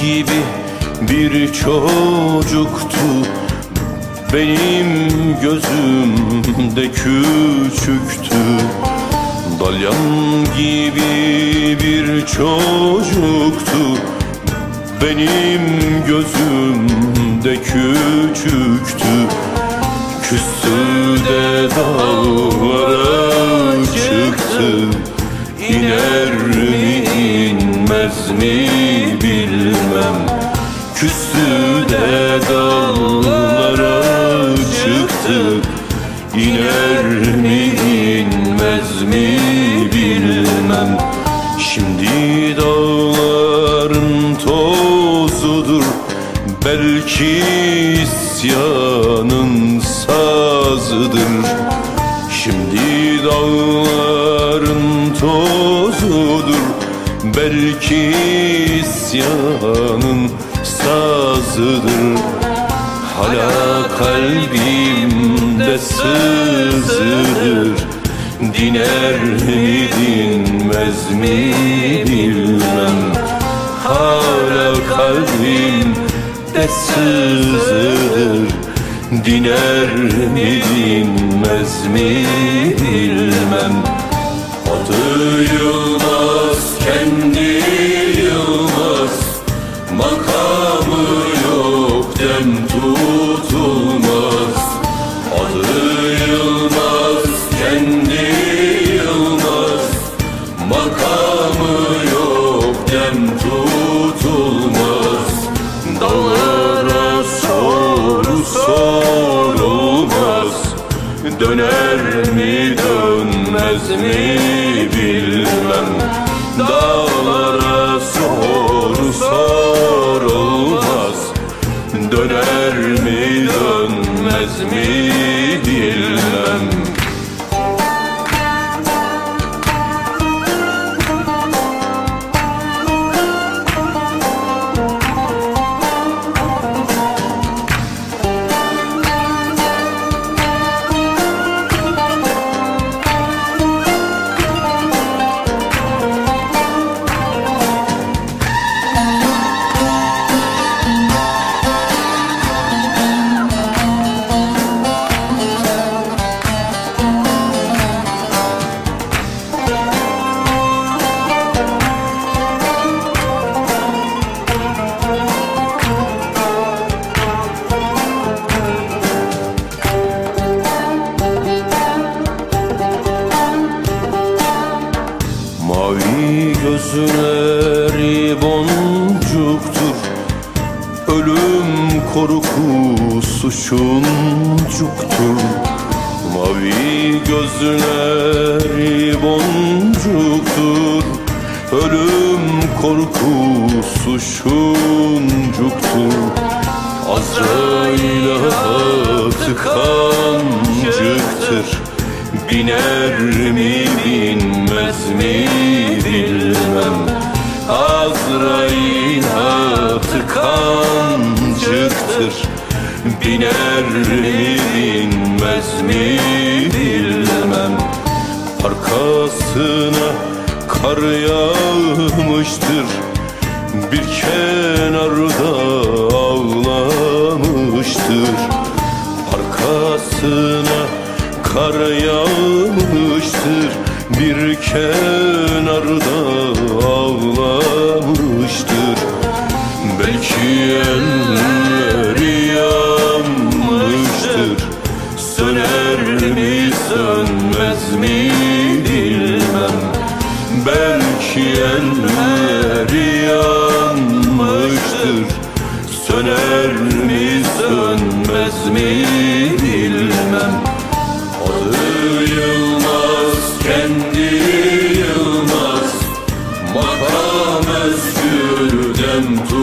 gibi bir çocuktu. Benim gözümde küçüktü. Dalyan gibi bir çocuktu. Benim gözümde küçüktü. Küstü de dağlara çıktı. İner tozudur Belki isyanın sazıdır. Şimdi dağların tozudur. Belki isyanın sazıdır. Hala kalbimde sızıdır. Diner mi dinmez mi bilmem Hala kalbimde sızıdır Diner mi dinmez mi bilmem. Adı Yılmaz kendi Yılmaz Makamı yok dem tutulmaz Döner mi dönmez mi bilmem Mavi gözleri boncuktur. Ölüm korkusu şuncuktur Mavi gözleri boncuktur. Ölüm korkusu şuncuktur Azrail'a tıkancıktır Biner Azrail'a tıkancıktır Biner mi binmez mi bilmem. Arkasına kar yağmıştır. Bir kenarda ağlamıştır. Arkasına kar yağmıştır. Bir kenarda elleri yanmıştır Söner mi sönmez mi bilmem. Belki elleri yanmıştır Söner mi sönmez mi bilmem. Adı Yılmaz kendi Yılmaz. Makam tutulmaz